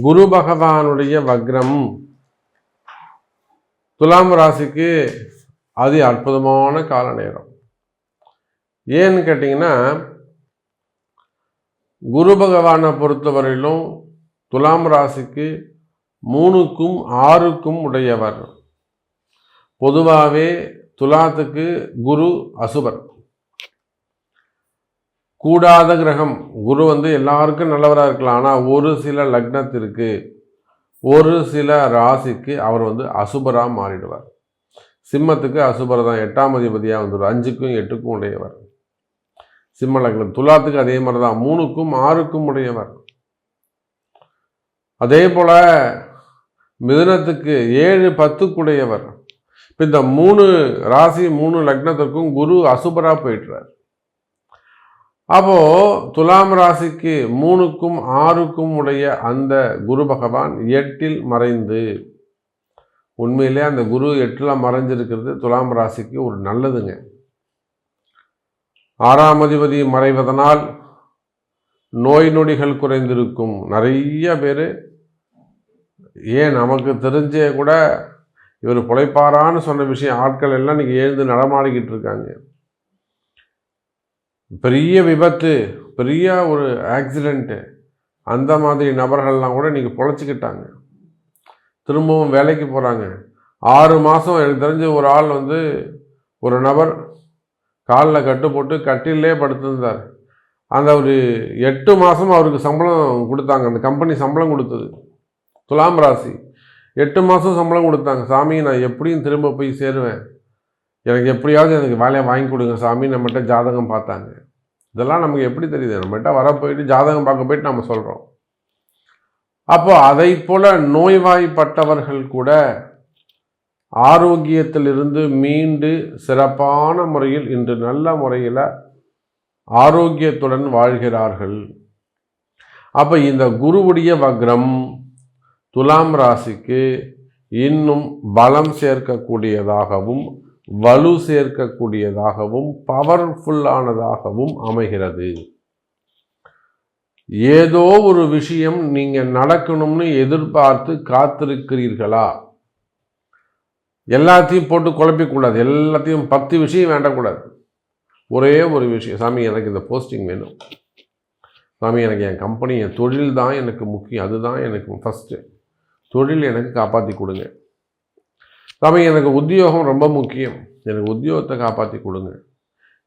குரு பகவானுடைய வக்ரம். துலாம் ராசிக்கு அது அற்புதமான கால நேரம். ஏன்னு கேட்டிங்கன்னா குரு பகவானை பொறுத்தவரையிலும் துலாம் ராசிக்கு மூணுக்கும் ஆறுக்கும் உடையவர். பொதுவாகவே துலாத்துக்கு குரு அசுபர். கூடாத கிரகம். குரு வந்து எல்லாருக்கும் நல்லவராக இருக்கலாம். ஆனால் ஒரு சில லக்னத்திற்கு ஒரு சில ராசிக்கு அவர் வந்து அசுபராக மாறிடுவார். சிம்மத்துக்கு அசுபர் தான். எட்டாம் அதிபதியாக வந்துடுவார். அஞ்சுக்கும் எட்டுக்கும் உடையவர். சிம்ம லக்னம். துலாத்துக்கு அதே மாதிரி தான் மூணுக்கும் ஆறுக்கும் உடையவர். அதே போல் மிதுனத்துக்கு ஏழு பத்துக்குடையவர் இப்போ இந்த மூணு ராசி மூணு லக்னத்திற்கும் குரு அசுபராக போயிட்டுறார் அப்போது துலாம் ராசிக்கு மூணுக்கும் ஆறுக்கும் உடைய அந்த குரு பகவான் எட்டில் மறைந்து. உண்மையிலே அந்த குரு எட்டில் மறைஞ்சிருக்கிறது துலாம் ராசிக்கு ஒரு நல்லதுங்க. ஆறாம் அதிபதி மறைவதனால் நோய் நொடிகள் குறைந்திருக்கும். நிறைய பேர் ஏன் நமக்கு தெரிஞ்சே கூட இவர் பிழைப்பாரான்னு சொன்ன விஷயம் ஆட்கள் எல்லாம் இன்றைக்கி எழுந்து நடமாடிக்கிட்டு இருக்காங்க. பெரிய விபத்து பெரிய ஒரு ஆக்சிடெண்ட்டு அந்த மாதிரி நபர்கள்லாம் கூட இன்றைக்கி பொழைச்சிக்கிட்டாங்க. திரும்பவும் வேலைக்கு போகிறாங்க ஆறு மாதம் எனக்கு தெரிஞ்ச ஒரு ஆள் வந்து ஒரு நபர் காலில் கட்டு போட்டு கட்டிலே படுத்திருந்தார். அந்த ஒரு எட்டு மாதம் அவருக்கு சம்பளம் கொடுத்தாங்க. அந்த கம்பெனி சம்பளம் கொடுத்தது. துலாம் ராசி. எட்டு மாதம் சம்பளம் கொடுத்தாங்க. சாமி நான் எப்படியும் திரும்ப போய் சேருவேன். எனக்கு எப்படியாவது எனக்கு வேலையை வாங்கி கொடுங்க சாமி நம்மகிட்ட ஜாதகம் பார்த்தாங்க. இதெல்லாம் நமக்கு எப்படி தெரியுது? நம்மகிட்ட வர போயிட்டு ஜாதகம் பார்க்க போயிட்டு நம்ம சொல்கிறோம் அப்போ அதை போல நோய்வாய்ப்பட்டவர்கள் கூட ஆரோக்கியத்திலிருந்து மீண்டு சிறப்பான முறையில் இன்று நல்ல முறையில் ஆரோக்கியத்துடன் வாழ்கிறார்கள். அப்போ இந்த குருவுடைய வக்ரம் துலாம் ராசிக்கு இன்னும் பலம் சேர்க்கக்கூடியதாகவும் வலு சேர்க்கக்கூடியதாகவும் பவர்ஃபுல்லானதாகவும் அமைகிறது. ஏதோ ஒரு விஷயம் நீங்கள் நடக்கணும்னு எதிர்பார்த்து காத்திருக்கிறீர்களா? எல்லாத்தையும் போட்டு குழப்பிக்கூடாது. எல்லாத்தையும் பத்து விஷயம் வேண்டக்கூடாது. ஒரே ஒரு விஷயம். சாமி எனக்கு இந்த போஸ்டிங் வேணும். சாமி எனக்கு என் கம்பெனி என் தொழில் தான் எனக்கு முக்கியம். அதுதான் எனக்கு ஃபஸ்ட்டு தொழில் எனக்கு காப்பாற்றி கொடுங்க. சாமி எனக்கு உத்தியோகம் ரொம்ப முக்கியம். எனக்கு உத்தியோகத்தை காப்பாற்றி கொடுங்க.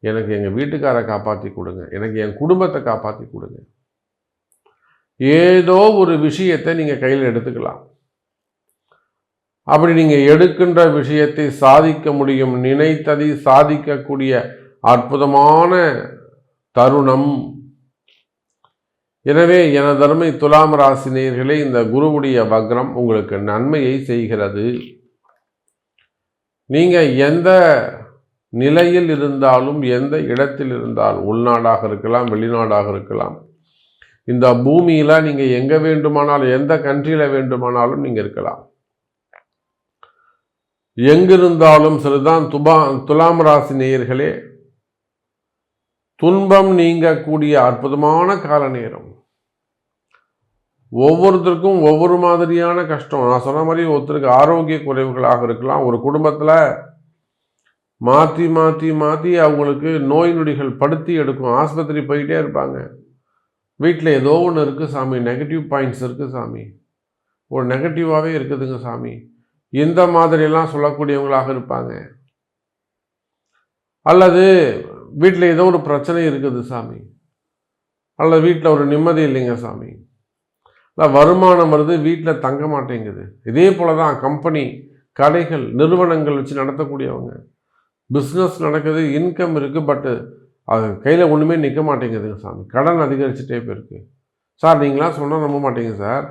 எனக்கு எங்கள் வீட்டுக்காரை காப்பாற்றி கொடுங்க. எனக்கு என் குடும்பத்தை காப்பாற்றி கொடுங்க. ஏதோ ஒரு விஷயத்தை நீங்கள் கையில் எடுத்துக்கலாம். அப்படி நீங்கள் எடுக்கின்ற விஷயத்தை சாதிக்க முடியும் நினைத்ததை சாதிக்கக்கூடிய அற்புதமான தருணம். எனவே எனதருமை துலாம் ராசினியர்களே இந்த குருவுடைய வக்ரம் உங்களுக்கு நன்மையை செய்கிறது. நீங்கள் எந்த நிலையில் இருந்தாலும் எந்த இடத்தில் இருந்தாலும் உள்நாடாக இருக்கலாம் வெளிநாடாக இருக்கலாம் இந்த பூமியில் நீங்கள் எங்கே வேண்டுமானாலும் எந்த கண்ட்ரியில் வேண்டுமானாலும் நீங்கள் இருக்கலாம். எங்கிருந்தாலும் சரிதான் துபா துலாம் ராசி நேயர்களே துன்பம் நீங்கக்கூடிய அற்புதமான கால நேரம் ஒவ்வொருத்தருக்கும் ஒவ்வொரு மாதிரியான கஷ்டம். நான் சொன்ன மாதிரி ஒருத்தருக்கு ஆரோக்கிய குறைவுகளாக இருக்கலாம். ஒரு குடும்பத்தில் மாற்றி மாற்றி மாற்றி அவங்களுக்கு நோய் நொடிகள் படுத்தி எடுக்கும். ஆஸ்பத்திரி போயிட்டே இருப்பாங்க. வீட்டில் ஏதோ ஒன்று இருக்குது சாமி. நெகட்டிவ் பாயிண்ட்ஸ் இருக்குது சாமி. ஒரு நெகட்டிவாகவே இருக்குதுங்க சாமி. இந்த மாதிரியெல்லாம் சொல்லக்கூடியவங்களாக இருப்பாங்க. அல்லது வீட்டில் ஏதோ ஒரு பிரச்சனை இருக்குது சாமி. அல்லது வீட்டில் ஒரு நிம்மதி இல்லைங்க சாமி. இல்லை வருமானம் வருது வீட்டில் தங்க மாட்டேங்குது. இதே போல தான் கம்பெனி கடைகள் நிறுவனங்கள் வச்சு நடத்தக்கூடியவங்க. பிஸ்னஸ் நடக்குது இன்கம் இருக்குது பட்டு அது கையில் ஒன்றுமே நிற்க மாட்டேங்குதுங்க சாமி. கடன் அதிகரிச்சுட்டே போயிருக்கு. சார் நீங்களாம் சொன்னால் நம்ப மாட்டீங்க சார்.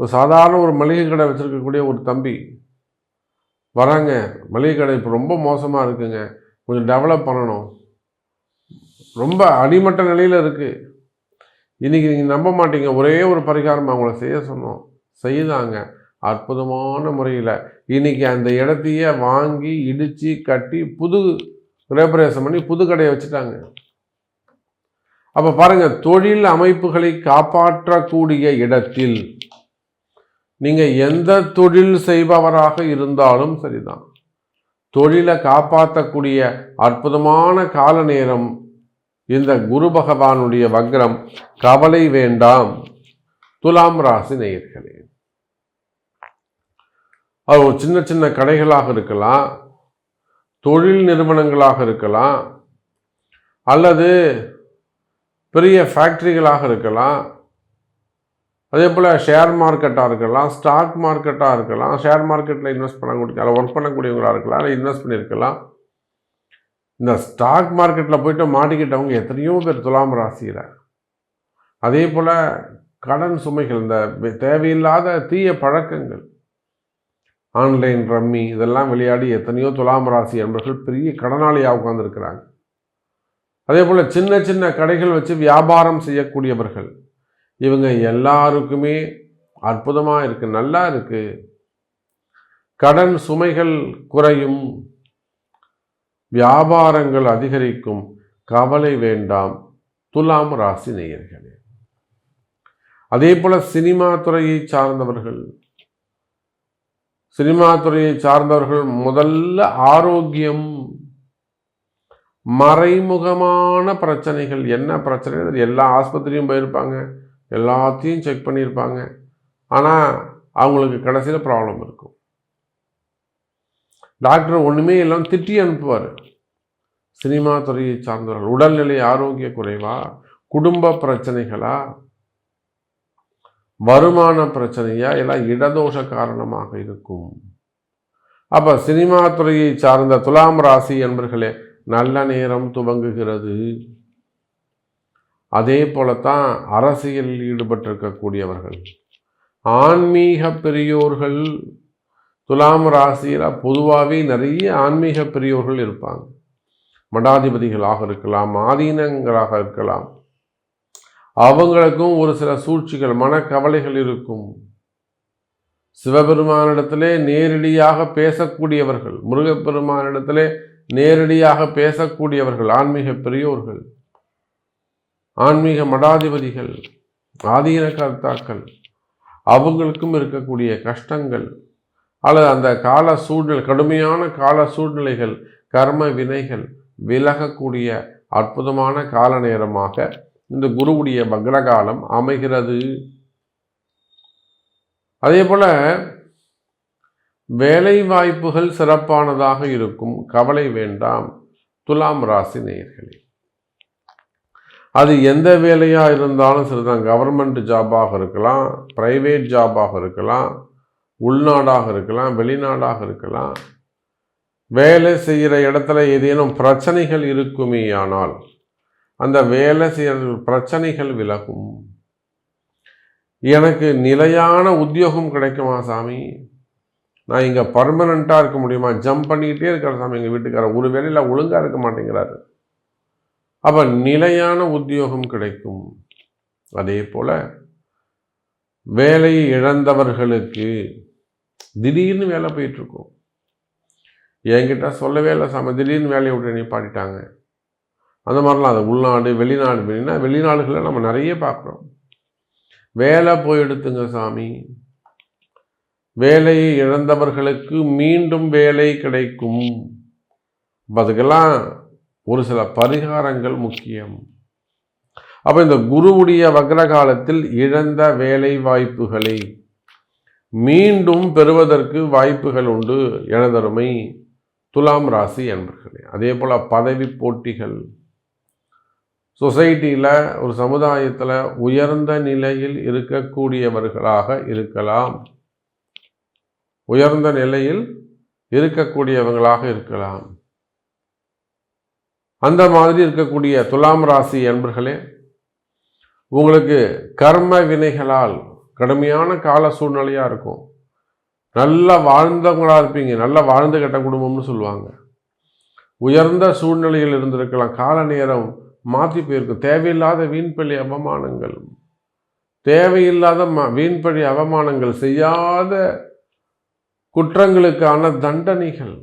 ஒரு சாதாரண ஒரு மளிகை கடை வச்சுருக்கக்கூடிய ஒரு தம்பி வராங்க. மளிகை கடை இப்போ ரொம்ப மோசமாக இருக்குங்க. கொஞ்சம் டெவலப் பண்ணணும். ரொம்ப அடிமட்ட நிலையில் இருக்குது இன்றைக்கி நீங்கள் நம்ப மாட்டீங்க. ஒரே ஒரு பரிகாரம் அவங்கள செய்ய சொன்னோம். செய்தாங்க. அற்புதமான முறையில். இன்றைக்கி அந்த இடத்தையே வாங்கி இடித்து கட்டி புது ரேபரேஷன் பண்ணி புது கடையை வச்சுட்டாங்க. அப்போ பாருங்கள் தொழில் அமைப்புகளை காப்பாற்றக்கூடிய இடத்தில் நீங்கள் எந்த தொழில் செய்பவராக இருந்தாலும் சரிதான். தொழிலை காப்பாற்றக்கூடிய அற்புதமான கால நேரம் இந்த குரு பகவானுடைய வக்ரம் கவலை வேண்டாம் துலாம் ராசி நேயர்களே. அது ஒரு சின்ன சின்ன கடைகளாக இருக்கலாம் தொழில் நிறுவனங்களாக இருக்கலாம் அல்லது பெரிய ஃபேக்ட்ரிகளாக இருக்கலாம். அதே போல் ஷேர் மார்க்கெட்டாக இருக்கலாம் ஸ்டாக் மார்க்கெட்டாக இருக்கலாம் ஷேர் மார்க்கெட்டில் இன்வெஸ்ட் பண்ணக்கூடிய அதில் ஒர்க் பண்ணக்கூடியவங்களாக இருக்கலாம் இல்லை இன்வெஸ்ட் பண்ணியிருக்கலாம். இந்த ஸ்டாக் மார்க்கெட்டில் போயிட்டு மாட்டிக்கிட்டவங்க எத்தனையோ பேர் துலாம் ராசியில். அதே போல் கடன் சுமைகள் இந்த தேவையில்லாத தீய பழக்கங்கள் ஆன்லைன் ரம்மி இதெல்லாம் விளையாடி எத்தனையோ துலாம் ராசி என்பவர்கள் பெரிய கடனாளியாக உட்காந்துருக்கிறாங்க அதே போல் சின்ன சின்ன கடைகள் வச்சு வியாபாரம் செய்யக்கூடியவர்கள் இவங்க எல்லாருக்குமே அற்புதமாக இருக்குது நல்லா இருக்குது கடன் சுமைகள் குறையும். வியாபாரங்கள் அதிகரிக்கும் கவலை வேண்டாம் துலாம் ராசி நேயர்களே. அதே போல சினிமா துறையை சார்ந்தவர்கள் சினிமா துறையை சார்ந்தவர்கள் முதல்ல ஆரோக்கியம் மறைமுகமான பிரச்சனைகள் என்ன பிரச்சனை எல்லா ஆஸ்பத்திரியும் போயிருப்பாங்க எல்லாத்தையும் செக் பண்ணியிருப்பாங்க. ஆனால் அவங்களுக்கு கடைசியில் ப்ராப்ளம் இருக்கும். டாக்டர் ஒன்றுமே இல்லாமல் திட்டி அனுப்புவார். சினிமா துறையை சார்ந்தவர்கள். உடல்நிலை ஆரோக்கிய குறைவா? குடும்ப பிரச்சனைகளா? வருமான பிரச்சனையா? எல்லாம் இடதோஷ காரணமாக இருக்கும். அப்போ சினிமா துறையை சார்ந்த துலாம் ராசி என்பர்களே நல்ல நேரம் துவங்குகிறது. அதே போலத்தான் அரசியலில் ஈடுபட்டிருக்கக்கூடியவர்கள். ஆன்மீக பெரியோர்கள் துலாம் ராசியில் பொதுவாகவே நிறைய ஆன்மீக பெரியோர்கள் இருப்பாங்க. மடாதிபதிகளாக இருக்கலாம் ஆதீனங்களாக இருக்கலாம். அவங்களுக்கும் ஒரு சில சூழ்ச்சிகள் மனக்கவலைகள் இருக்கும். சிவபெருமானிடத்திலே நேரடியாக பேசக்கூடியவர்கள் முருகப்பெருமானிடத்திலே நேரடியாக பேசக்கூடியவர்கள் ஆன்மீக பெரியோர்கள் ஆன்மீக மடாதிபதிகள் ஆதீன கர்த்தாக்கள் அவங்களுக்கும் இருக்கக்கூடிய கஷ்டங்கள் அல்லது அந்த கால சூழ்நிலை கடுமையான கால சூழ்நிலைகள் கர்ம வினைகள் விலகக்கூடிய அற்புதமான கால நேரமாக இந்த குருவுடைய பக்ரகாலம் அமைகிறது. அதே போல வேலை வாய்ப்புகள் சிறப்பானதாக இருக்கும். கவலை வேண்டாம். துலாம் ராசி நேயர்களே. அது எந்த வேலையாக இருந்தாலும் சரிதான். கவர்மெண்ட் ஜாபாக இருக்கலாம் பிரைவேட் ஜாபாக இருக்கலாம் உள்நாடாக இருக்கலாம் வெளிநாடாக இருக்கலாம். வேலை செய்கிற இடத்துல ஏதேனும் பிரச்சனைகள் இருக்குமேயானால் அந்த வேலை செய்கிற பிரச்சனைகள் விலகும். எனக்கு நிலையான உத்தியோகம் கிடைக்குமா சாமி? நான் இங்கே பர்மனண்ட்டாக இருக்க முடியுமா? ஜம்ப் பண்ணிக்கிட்டே இருக்கிற சாமி எங்கள் வீட்டுக்காரர் ஒரு வேலையில் ஒழுங்காக இருக்க மாட்டேங்கிறாரு. அப்போ நிலையான உத்தியோகம் கிடைக்கும். அதே போல் வேலையை இழந்தவர்களுக்கு திடீர்னு வேலை போயிட்டுருக்கோம். என்கிட்ட சொல்லவே இல்லை சாமி திடீர்னு வேலையை விட்டு நிப்பாட்டிட்டாங்க. அந்த மாதிரிலாம் அது உள்நாடு வெளிநாடு வெளினா வெளிநாடுகளில் நம்ம நிறைய பார்க்குறோம். வேலை போயிடுத்துங்க சாமி. வேலையை இழந்தவர்களுக்கு மீண்டும் வேலை கிடைக்கும். அதுக்கெல்லாம் ஒரு சில பரிகாரங்கள் முக்கியம். அப்போ இந்த குருவுடைய வக்ர காலத்தில் இழந்த வேலை வாய்ப்புகளை மீண்டும் பெறுவதற்கு வாய்ப்புகள் உண்டு. எனதருமை துலாம் ராசி என்பர்களே அதே போல் பதவி போட்டிகள். சொசைட்டியில் ஒரு சமுதாயத்தில் உயர்ந்த நிலையில் இருக்கக்கூடியவர்களாக இருக்கலாம். உயர்ந்த நிலையில் இருக்கக்கூடியவங்களாக இருக்கலாம். அந்த மாதிரி இருக்கக்கூடிய துலாம் ராசி என்பர்களே உங்களுக்கு கர்ம வினைகளால் கடுமையான கால சூழ்நிலையாக இருக்கும். நல்லா வாழ்ந்தவங்களாக இருப்பீங்க. நல்லா வாழ்ந்து கட்ட குடும்பம்னு சொல்லுவாங்க. உயர்ந்த சூழ்நிலையில் இருந்திருக்கலாம். கால நேரம் மாற்றி போயிருக்கும். தேவையில்லாத வீண்பழி அவமானங்கள். தேவையில்லாத ம வீண்பழி அவமானங்கள். செய்யாத குற்றங்களுக்கான தண்டனைகள்.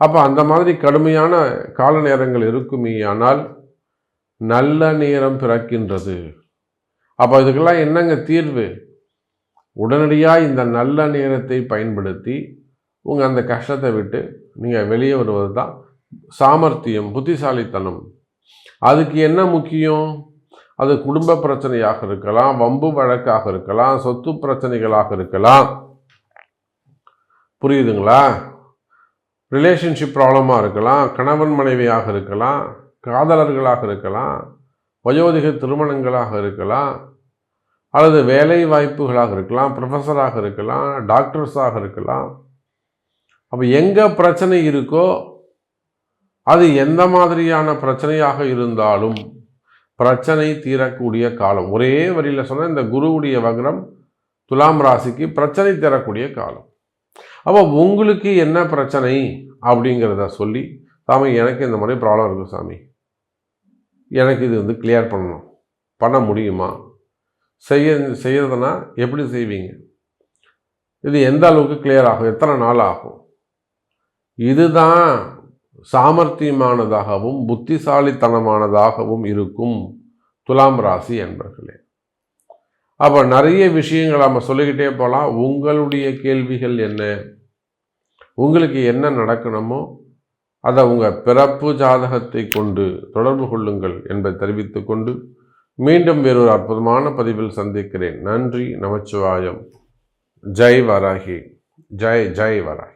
அப்போ அந்த மாதிரி கடுமையான கால நேரங்கள் இருக்குமே. ஆனால் நல்ல நேரம் பிறக்கின்றது. அப்போ இதுக்கெல்லாம் என்னங்க தீர்வு? உடனடியாக இந்த நல்ல நேரத்தை பயன்படுத்தி உங்கள் அந்த கஷ்டத்தை விட்டு நீங்கள் வெளியே வருவது தான் சாமர்த்தியம் புத்திசாலித்தனம். அதுக்கு என்ன முக்கியம்? அது குடும்ப பிரச்சனையாக இருக்கலாம் வம்பு வழக்காக இருக்கலாம் சொத்து பிரச்சனைகளாக இருக்கலாம். புரியுதுங்களா? ரிலேஷன்ஷிப் ப்ராப்ளமாக இருக்கலாம் கணவன் மனைவியாக இருக்கலாம் காதலர்களாக இருக்கலாம் வயோதிக திருமணங்களாக இருக்கலாம் அல்லது வேலை வாய்ப்புகளாக இருக்கலாம் ப்ரொஃபஸராக இருக்கலாம் டாக்டர்ஸாக இருக்கலாம். அப்போ எங்கே பிரச்சனை இருக்கோ அது எந்த மாதிரியான பிரச்சனையாக இருந்தாலும் பிரச்சனை தீரக்கூடிய காலம். ஒரே வரியில் சொன்னால் இந்த குருவுடைய வக்ரம் துலாம் ராசிக்கு பிரச்சனை தரக்கூடிய காலம். அப்போ உங்களுக்கு என்ன பிரச்சனை அப்படிங்கிறத சொல்லி சாமி எனக்கு இந்த மாதிரி ப்ராப்ளம் இருக்குது சாமி. எனக்கு இது வந்து கிளியர் பண்ணணும். பண்ண முடியுமா? செய்ய செய்கிறதுனா எப்படி செய்வீங்க? இது எந்த அளவுக்கு கிளியர் ஆகும்? எத்தனை நாள் ஆகும்? இதுதான் சாமர்த்தியமானதாகவும் புத்திசாலித்தனமானதாகவும் இருக்கும் துலாம் ராசி என்பர்களே. அப்போ நிறைய விஷயங்கள் நம்ம சொல்லிக்கிட்டே போகலாம் உங்களுடைய கேள்விகள் என்ன? உங்களுக்கு என்ன நடக்கணுமோ அதை உங்கள் பிறப்பு ஜாதகத்தை கொண்டு தொடர்பு கொள்ளுங்கள் என்பதை தெரிவித்துக்கொண்டு மீண்டும் வேறொரு அற்புதமான பதிவில் சந்திக்கிறேன். நன்றி நமச்சிவாயம். ஜெய் வராகி. ஜெய் ஜெய் வராகி.